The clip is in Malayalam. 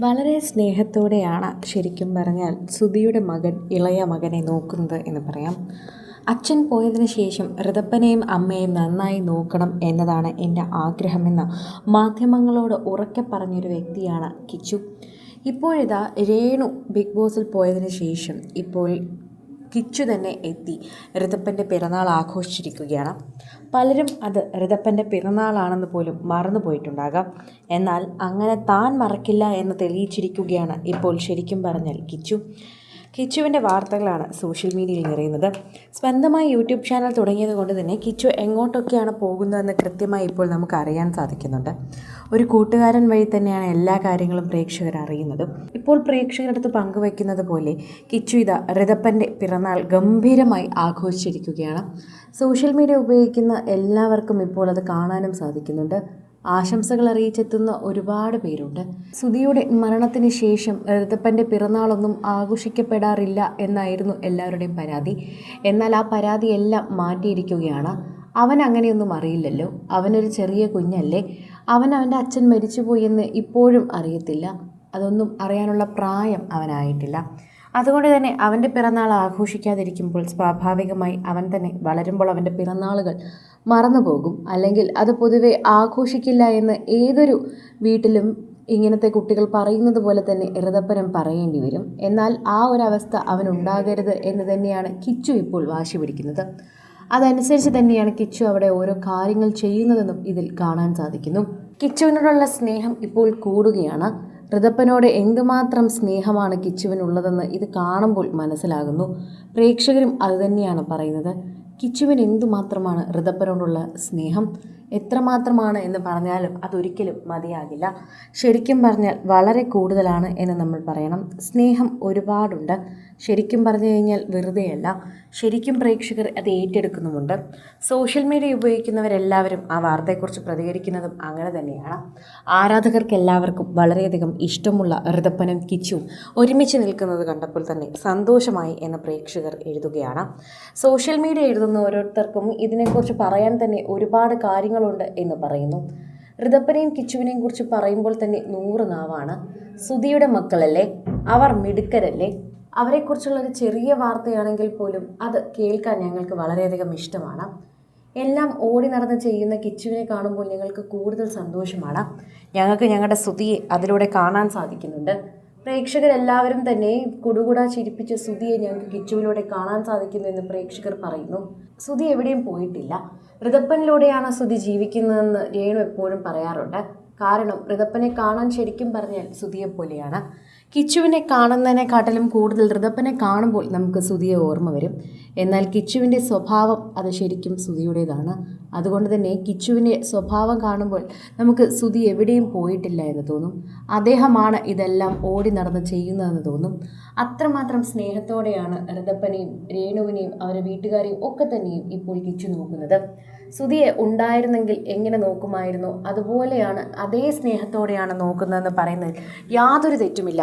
വളരെ സ്നേഹത്തോടെയാണ് ശരിക്കും പറഞ്ഞാൽ സുധിയുടെ മകൻ ഇളയ മകനെ നോക്കുന്നത് എന്ന് പറയാം. അച്ഛൻ പോയതിന് ശേഷം ഋതപ്പനെയും അമ്മയെയും നന്നായി നോക്കണം എന്നതാണ് എന്റെ ആഗ്രഹമെന്ന് മാധ്യമങ്ങളോട് ഉറക്കെ പറഞ്ഞൊരു വ്യക്തിയാണ് കിച്ചു. ഇപ്പോഴിതാ രേണു ബിഗ് ബോസിൽ പോയതിന് ശേഷം ഇപ്പോൾ കിച്ചു തന്നെ എത്തി. ഋതപ്പന്റെ പിറന്നാൾ ആഘോഷിച്ചിരിക്കുകയാണ്. പലരും അത് ഋതപ്പന്റെ പിറന്നാളാണെന്ന് പോലും മറന്നു പോയിട്ടുണ്ടാകാം. എന്നാൽ അങ്ങനെ താൻ മറക്കില്ല എന്ന് തെളിയിച്ചിരിക്കുകയാണ് ഇപ്പോൾ ശരിക്കും പറഞ്ഞാൽ കിച്ചു. കിച്ചുവിന്റെ വാർത്തകളാണ് സോഷ്യൽ മീഡിയയിൽ നിറയുന്നത്. സ്വന്തമായി യൂട്യൂബ് ചാനൽ തുടങ്ങിയത് കൊണ്ട് തന്നെ കിച്ചു എങ്ങോട്ടൊക്കെയാണ് പോകുന്നതെന്ന് കൃത്യമായി ഇപ്പോൾ നമുക്ക് അറിയാൻ സാധിക്കുന്നുണ്ട്. ഒരു കൂട്ടുകാരൻ വഴി തന്നെയാണ് എല്ലാ കാര്യങ്ങളും പ്രേക്ഷകർ അറിയുന്നത്. ഇപ്പോൾ പ്രേക്ഷകരടുത്ത് പങ്കുവയ്ക്കുന്നത് പോലെ കിച്ചു ഇത ഋതപ്പന്റെ പിറന്നാൾ ഗംഭീരമായി ആഘോഷിച്ചിരിക്കുകയാണ്. സോഷ്യൽ മീഡിയ ഉപയോഗിക്കുന്ന എല്ലാവർക്കും ഇപ്പോൾ അത് കാണാനും സാധിക്കുന്നുണ്ട്. ആശംസകൾ അറിയിച്ചെത്തുന്ന ഒരുപാട് പേരുണ്ട്. സുധിയുടെ മരണത്തിന് ശേഷം എഴുത്തപ്പന്റെ പിറന്നാളൊന്നും ആഘോഷിക്കപ്പെടാറില്ല എന്നായിരുന്നു എല്ലാവരുടെയും പരാതി. എന്നാൽ ആ പരാതിയെല്ലാം മാറ്റിയിരിക്കുകയാണ്. അവൻ അങ്ങനെയൊന്നും അറിയില്ലല്ലോ. അവനൊരു ചെറിയ കുഞ്ഞല്ലേ. അവൻ അവന്റെ അച്ഛൻ മരിച്ചുപോയി എന്ന് ഇപ്പോഴും അറിയത്തില്ല. അതൊന്നും അറിയാനുള്ള പ്രായം അവനായിട്ടില്ല. അതുകൊണ്ട് തന്നെ അവന്റെ പിറന്നാൾ ആഘോഷിക്കാതിരിക്കുമ്പോൾ സ്വാഭാവികമായി അവൻ തന്നെ വളരുമ്പോൾ അവന്റെ പിറന്നാളുകൾ മറന്നു പോകും. അല്ലെങ്കിൽ അത് പൊതുവെ ആഘോഷിക്കില്ല എന്ന് ഏതൊരു വീട്ടിലും ഇങ്ങനത്തെ കുട്ടികൾ പറയുന്നത് പോലെ തന്നെ ഋതപ്പനം പറയേണ്ടി വരും. എന്നാൽ ആ ഒരു അവസ്ഥ അവനുണ്ടാകരുത് എന്ന് തന്നെയാണ് കിച്ചു ഇപ്പോൾ വാശി പിടിക്കുന്നത്. അതനുസരിച്ച് തന്നെയാണ് കിച്ചു അവിടെ ഓരോ കാര്യങ്ങൾ ചെയ്യുന്നതെന്നും ഇതിൽ കാണാൻ സാധിക്കുന്നു. കിച്ചുവിനോടുള്ള സ്നേഹം ഇപ്പോൾ കൂടുകയാണ്. ഋതപ്പനോട് എന്തുമാത്രം സ്നേഹമാണ് കിച്ചുവിനുള്ളതെന്ന് ഇത് കാണുമ്പോൾ മനസ്സിലാകുന്നു. പ്രേക്ഷകരും അതുതന്നെയാണ് പറയുന്നത്. കിച്ചുവിന് എന്തുമാത്രമാണ് ഋതപ്പനോടുള്ള സ്നേഹം? എത്രമാത്രമാണ് എന്ന് പറഞ്ഞാലും അതൊരിക്കലും മതിയാകില്ല. ശരിക്കും പറഞ്ഞാൽ വളരെ കൂടുതലാണ് എന്ന് നമ്മൾ പറയണം. സ്നേഹം ഒരുപാടുണ്ട്. ശരിക്കും പറഞ്ഞു കഴിഞ്ഞാൽ വെറുതെയല്ല. ശരിക്കും പ്രേക്ഷകർ അത് ഏറ്റെടുക്കുന്നുമുണ്ട്. സോഷ്യൽ മീഡിയ ഉപയോഗിക്കുന്നവരെല്ലാവരും ആ വാർത്തയെക്കുറിച്ച് പ്രതികരിക്കുന്നതും അങ്ങനെ തന്നെയാണ്. ആരാധകർക്ക് എല്ലാവർക്കും വളരെയധികം ഇഷ്ടമുള്ള ഋതപ്പനും കിച്ചും ഒരുമിച്ച് നിൽക്കുന്നത് കണ്ടപ്പോൾ തന്നെ സന്തോഷമായി എന്ന് പ്രേക്ഷകർ എഴുതുകയാണ്. സോഷ്യൽ മീഡിയ എഴുതുന്ന ഓരോരുത്തർക്കും ഇതിനെക്കുറിച്ച് പറയാൻ തന്നെ ഒരുപാട് കാര്യങ്ങളുണ്ട് എന്ന് പറയുന്നു. ഋതപ്പനെയും കിച്ചുവിനെയും കുറിച്ച് പറയുമ്പോൾ തന്നെ നൂറ് നാവാണ്. സുധിയുടെ മക്കളല്ലേ? അവർ മിടുക്കരല്ലേ? അവരെക്കുറിച്ചുള്ള ഒരു ചെറിയ വാർത്തയാണെങ്കിൽ പോലും അത് കേൾക്കാൻ ഞങ്ങൾക്ക് വളരെയധികം ഇഷ്ടമാണ്. എല്ലാം ഓടി നടന്ന് ചെയ്യുന്ന കിച്ചുവിനെ കാണുമ്പോൾ ഞങ്ങൾക്ക് കൂടുതൽ സന്തോഷമാണ്. ഞങ്ങൾക്ക് ഞങ്ങളുടെ സുതിയെ അതിലൂടെ കാണാൻ സാധിക്കുന്നുണ്ട്. പ്രേക്ഷകരെല്ലാവരും തന്നെ കുടുകുട ചിരിപ്പിച്ച സുതിയെ ഞങ്ങൾക്ക് കിച്ചുവിലൂടെ കാണാൻ സാധിക്കുന്നു എന്ന് പ്രേക്ഷകർ പറയുന്നു. സുതി എവിടെയും പോയിട്ടില്ല. ഋതപ്പനിലൂടെയാണ് സുതി ജീവിക്കുന്നതെന്ന് രേണു എപ്പോഴും പറയാറുണ്ട്. കാരണം ഋതപ്പനെ കാണാൻ ശരിക്കും പറഞ്ഞാൽ സുതിയെ പോലെയാണ് കിച്ചുവിനെ കാണുന്നതിനെക്കാട്ടിലും കൂടുതൽ ഋതപ്പനെ കാണുമ്പോൾ നമുക്ക് സുതിയെ ഓർമ്മ വരും. എന്നാൽ കിച്ചുവിന്റെ സ്വഭാവം അത് ശരിക്കും സുതിയുടേതാണ് അതുകൊണ്ട് തന്നെ കിച്ചുവിന്റെ സ്വഭാവം കാണുമ്പോൾ നമുക്ക് സുതി എവിടെയും പോയിട്ടില്ല എന്ന് തോന്നും. അദ്ദേഹമാണ് ഇതെല്ലാം ഓടി നടന്ന് ചെയ്യുന്നതെന്ന് തോന്നും. അത്രമാത്രം സ്നേഹത്തോടെയാണ് ഋതപ്പനെയും രേണുവിനെയും അവരെ വീട്ടുകാരെയും ഒക്കെ തന്നെയും ഇപ്പോൾ കിച്ചു നോക്കുന്നത്. സുതിയെ ഉണ്ടായിരുന്നെങ്കിൽ എങ്ങനെ നോക്കുമായിരുന്നു? അതുപോലെയാണ് അതേ സ്നേഹത്തോടെയാണ് നോക്കുന്നതെന്ന് പറയുന്നതിൽ യാതൊരു തെറ്റുമില്ല.